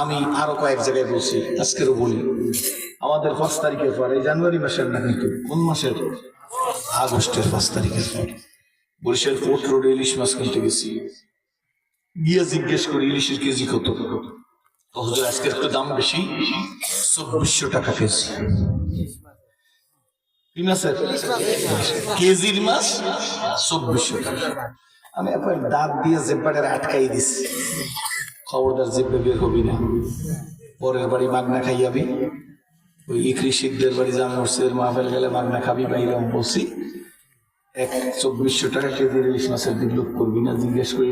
আমি আরও কয়েক জায়গায় বলছি, আজকেরও বলি। আমাদের পাঁচ তারিখের পর, এই জানুয়ারি মাসের না কিন্তু, কোন মাসের? আগস্টের পাঁচ তারিখের পর। বরিশাল ফোর্ট রোডে ইলিশ মাছ কিনতে গেছি। গিয়ে জিজ্ঞেস করি, ইলিশের কেজি কত? আজকের একটু দাম বেশি। চব্বিশশো টাকা কেজি। কেজির মাছ? চব্বিশশো টাকা। আমি একবার দাঁত দিয়ে জেব্বাটার আটকাই দিছি। খবরদার জেব্বে বের হবি না। পরের বাড়ি মাগনা খাইয়াবি। ওই ইকরি শিখদের বাড়ি জামা মসজিদের মাহফেল গেলে মাগনা খাবি বা এরকম বলছি। এক চব্বিশশো টাকা কেজির ইলিশ মাছের বিপ্লব করবি না, জিজ্ঞেস করি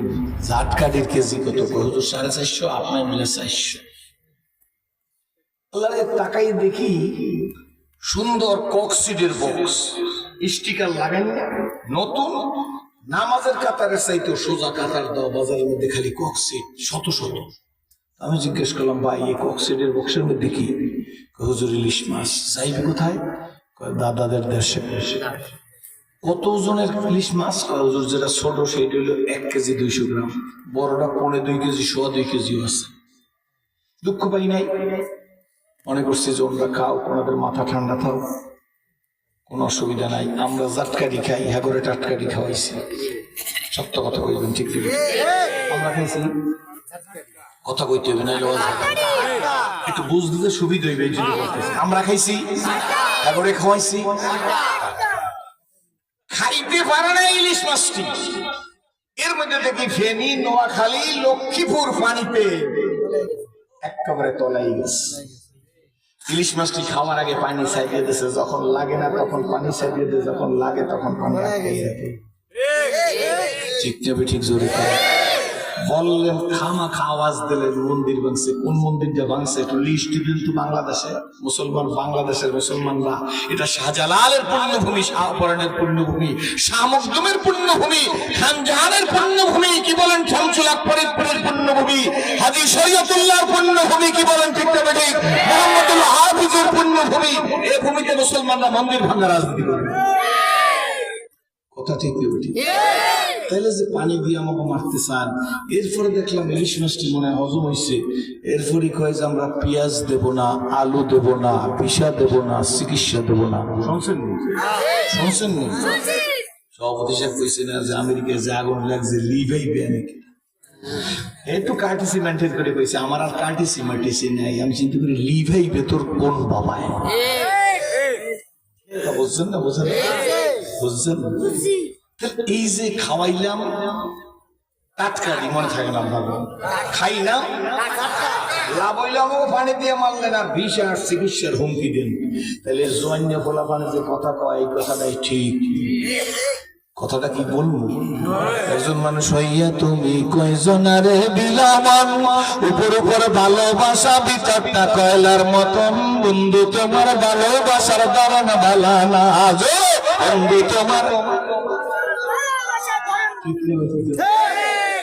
জাট কাঠের কেজি কত? কত সাড়ে চারশো, আপনার মিলে চারশো। আল্লাহরে তাকাই দেখি সুন্দর কক্সিডের বক্স স্টিকার লাগান নতুন নামাজের কাতারের চাইতে সোজা কাতার দাও বাজারের মধ্যে খালি কক্সিড শত শত। আমি জিজ্ঞেস করলাম, ভাই, এই কক্সিডের বক্সের মধ্যে কি? হুজুর, ইলিশ মাছ। চাইবি কোথায়? দাদাদের দেশে। কত ওজনের ইলিশ মাছ? হুজুর, যেটা ছোট সেইটা হলো এক কেজি দুইশো গ্রাম। বড়টা পৌনে দুই কেজি, সোয়া দুই কেজিও আছে। দুঃখ পাই নাই। মনে করছি যে ওনারা খাও, ওনাদের মাথা ঠান্ডা থাও। কোনো অসুবিধা নাই। আমরা জাটকারি খাই, ইহা করে টাটকারি খাওয়াইছি। সত্য কথা কইবেন, ঠিক আমরা খাইছি কথা কইতে হবে না। একটু বুঝ দিতে সুবিধা হইবে। আমরা খাইছি খাওয়াইছি। খাইতে পারে না ইলিশ মাছটি। এর মধ্যে দেখি ফেনী, নোয়াখালী, লক্ষ্মীপুর পানিতে। একেবারে তলাই গেছে। ইলিশ মাছটি খাওয়ার আগে পানি সাইডে দিয়েছে যখন লাগে না তখন পানি সাইডে দিয়ে যখন লাগে তখন পানি ঠিক যাবে ঠিক জোরে বললেন খামা আওয়াজ দিলেন মন্দির ভাঙছে। কোন মন্দিরটা ভাঙছে? একটু লিস্ট দিন তো বাংলাদেশে। মুসলমান বাংলাদেশের মুসলমানরা। এটা শাহজালালের পুণ্যভূমি শাহপরানের পুণ্যভূমি শাহ মখদুমের পুণ্যভূমি খানজাহানের পুণ্যভূমি কি বলেন? শামসুল ফরিদপুরের পুণ্যভূমি হাজি শরীয়তুল্লাহর পুণ্যভূমি কি বলেন ঠিক তবে ঠিক? এই ভূমিতে মুসলমানরা মন্দির ভাঙা রাজনীতি করবে কথা ঠিক দেবে তাহলে যে পানি দিয়ে আমাকে মারতে চান এরপরে দেখলাম ইলিশ মাছটি মনে হয় হজম হয়েছে এরপরে কয় যে আমরা পেঁয়াজ দেব না আলু দেব না পিসা দেব না চিকিৎসা দেব না। শুনছেন? শুনছেন সভাপতি সাহেব কইছে না যে আমেরিকায় যে আগুন লাগছে লিভাইবে নাকি একটু কাটিসি মেনটেন করে কইছে আমার আর কাটিসি মাটিসি নাই আমি চিন্তা করি লিভাইবে তোর কোন বাবায় বুঝছেন না বুঝছেন? বুঝছেন তা এই যে খাওয়াইলাম টাটকারি মনে থাকে না ভালো খাই না লাভ হইলে আমাকে পানি দিয়ে মারলেন আর বিষ আর চিকিৎসার হুমকি দেন। তাহলে জন্য বলা পানি যে কথা কয় এই কথাটাই ঠিক। কথাটা কি বলব? একজন মানুষ হইয়া তুমি কয়জনারে বিলাবন? উপর উপর ভালোবাসা বিচারটা কয়লার মতন? বন্ধু তোমার ভালোবাসার দারণ ভালা না। আজ বন্ধু তোমার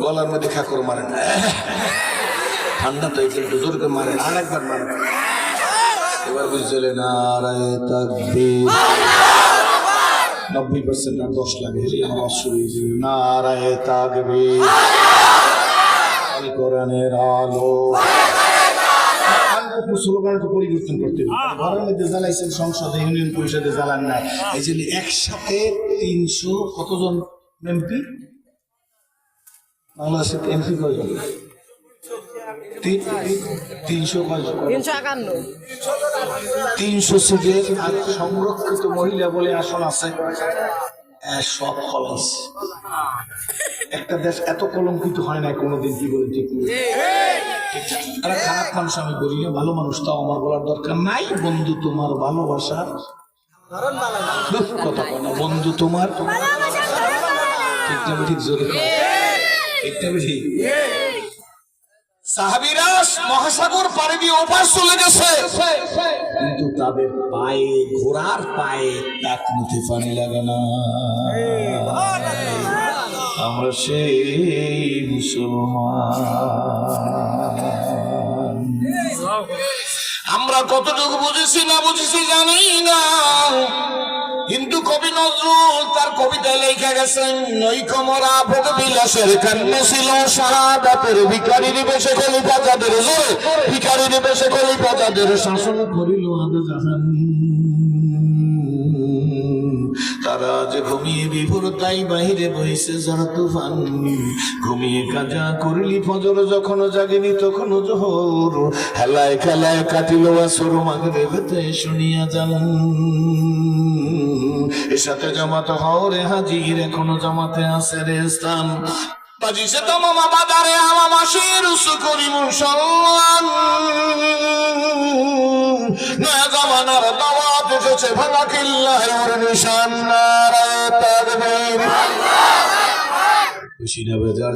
গলার মধ্যে খাকর মারে ঠান্ডা তো একটু জোর করে মারে আর একবার এবার বুঝছিলে না রায় তাকবীর। নব্বই পার্সেন্ট আর দশ লাগে হেলে আওয়াজ শুরু হয়েছিল নারায় তাকবীর। কোরআনের আলো। স্লোগানটা পরিবর্তন করতে হবে জ্বালাইছেন সংসদে ইউনিয়ন পরিষদে জ্বালান না এই জন্য একসাথে তিনশো কতজন এমপি? বাংলাদেশের এমপি কয়জন? তিনশো তিনশো একান্ন। তিনশো সিটের আর সংরক্ষিত মহিলা বলে আসন আছে সব খলাইস একটা দেশ এত কলঙ্কিত হয় না কোনোদিন কি বলে ঠিক। খারাপ মানুষ আমি বলি না ভালো মানুষ তাও আমার বলার দরকার নাই। বন্ধু তোমার ভালোবাসা। কথা বন্ধু তোমার। ঠিকটা ঠিক জোরে ঠিক মহাসাগর দিয়ে চলে গেছে। কিন্তু তাদের পায়ে, ঘোড়ার পায়ে পানি লাগে না। আমরা সেই মুসলমান। আমরা কতটুকু বুঝেছি না বুঝেছি জানি না। কিন্তু কবি নজরুল তার কবিতায় লেখা গেছেন নৈকমরা ভোগ বিলাসের কান্নে ছিল সারাদাতের ভিকারির বেশে খলিফা যাদের জোরে ভিকারির বেশে যাদের শাসন করিল আদে জাহান। তারা যে ঘুমিয়ে বিভোর, তাই বাহিরে বইছে যারা তুফান। ঘুমিয়ে কাজা করিলি ফজর, যখন জাগিনি তখন জোহর। হেলায় খেলায় কাটিল আসর মাগরে বেতে শুনিয়া যান এর সাথে জামাতে হরে হাজির, এখনও জামাতে আছে রে স্থান। বাজিছে তো মামা বাজারে আমা মাসির উসু করি মুসলমান। দাওয়াত ভাঙা কিল্লায় ওর নিশান নারায় তাকবীর। খুশি না বেজার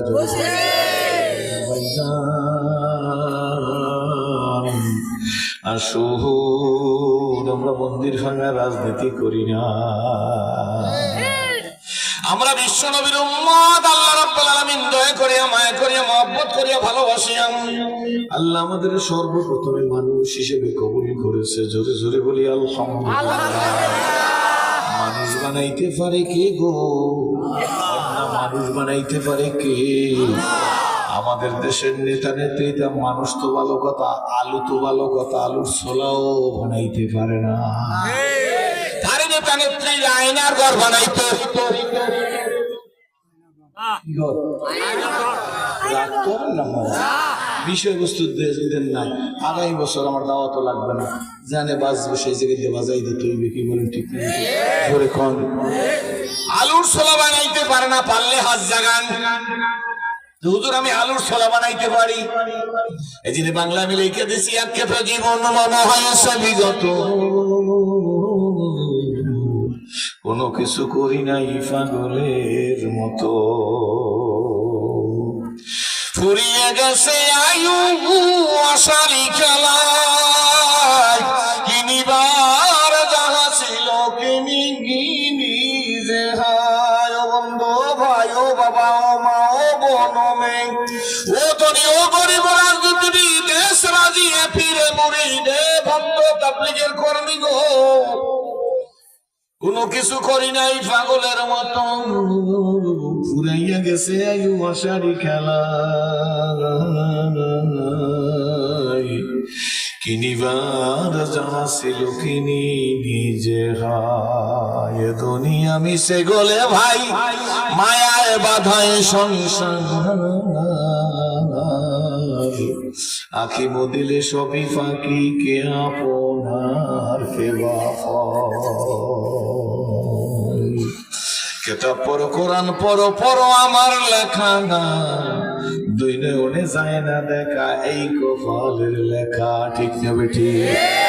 আসুন আমরা মন্দির ভাঙা রাজনীতি করি না। আমরা বিশ্ব নবীর উম্মত আল্লাহ রাব্বুল আলামিন দয়া করিয়া মায়া করিয়া মহব্বত করিয়া ভালোবাসিয়া আল্লাহ আমাদের সর্বপ্রথমে মানুষ হিসেবে কবুল করেছে। জোরে জোরে বলি আলহামদুলিল্লাহ। মানুষ বানাইতে পারে কে গো? মানুষ বানাইতে পারে কে? আমাদের দেশের নেতা নেত্রীরা মানুষ তো ভালো কথা আলু তো ভালো কথা আলুর ছোলাও বানাইতে পারে না। আরে নেতা নেত্রীরা আয়নার ঘর বানাইতে। রাগ করেন না। বিষয়বস্তু দেন নাই। আগামী বছর আমার দাওয়াতও লাগবে না। জানে বাজবে সেই জায়গায় দিয়ে বাজাই দিতে হইবে কি বলেন ঠিক জোরে কন। আলুর ছোলা বানাইতে পারে না, পারলে হাত জাগান। তো হুজুর, আমি আলুর ছোলা বানাইতে পারি। এই জন্য বাংলা আমি লিখে দিছি আক্ষেপে জীবন মনে হয়েছে বিগত। কোনো কিছু করি নাই পাগলের মতো। ফুরিয়ে গেছে আয়ু, আশারি খেলায়। কিনিবার যাহা ছিল কিনি গিনি যে হায় বন্ধু ভাই, ও বাবা, ও মা, ও বোন, ও তনি ও গরিব রাজনীতি দেশ রাজিয়ে ফিরে মরি দে, ভক্ত তাবলিগের কর্মী গো। কোনো কিছু করি নাই পাগলের মতো। ফুরাইয়া গেছে আয়ু মশারি খেলা কিনিবার যাহা ছিল কিনি নিজে হায়। দুনিয়া মিশে গলে ভাই মায়ায় বাধায় সংসার আখি বদিলে সবই ফাঁকি, কে আপনার কে কেতাব পড়ো, কোরআন পড়ো পড়ো আমার লেখা না। দুই নয়নে যায় না দেখা, এই কপালের লেখা ঠিক না বেঠিক।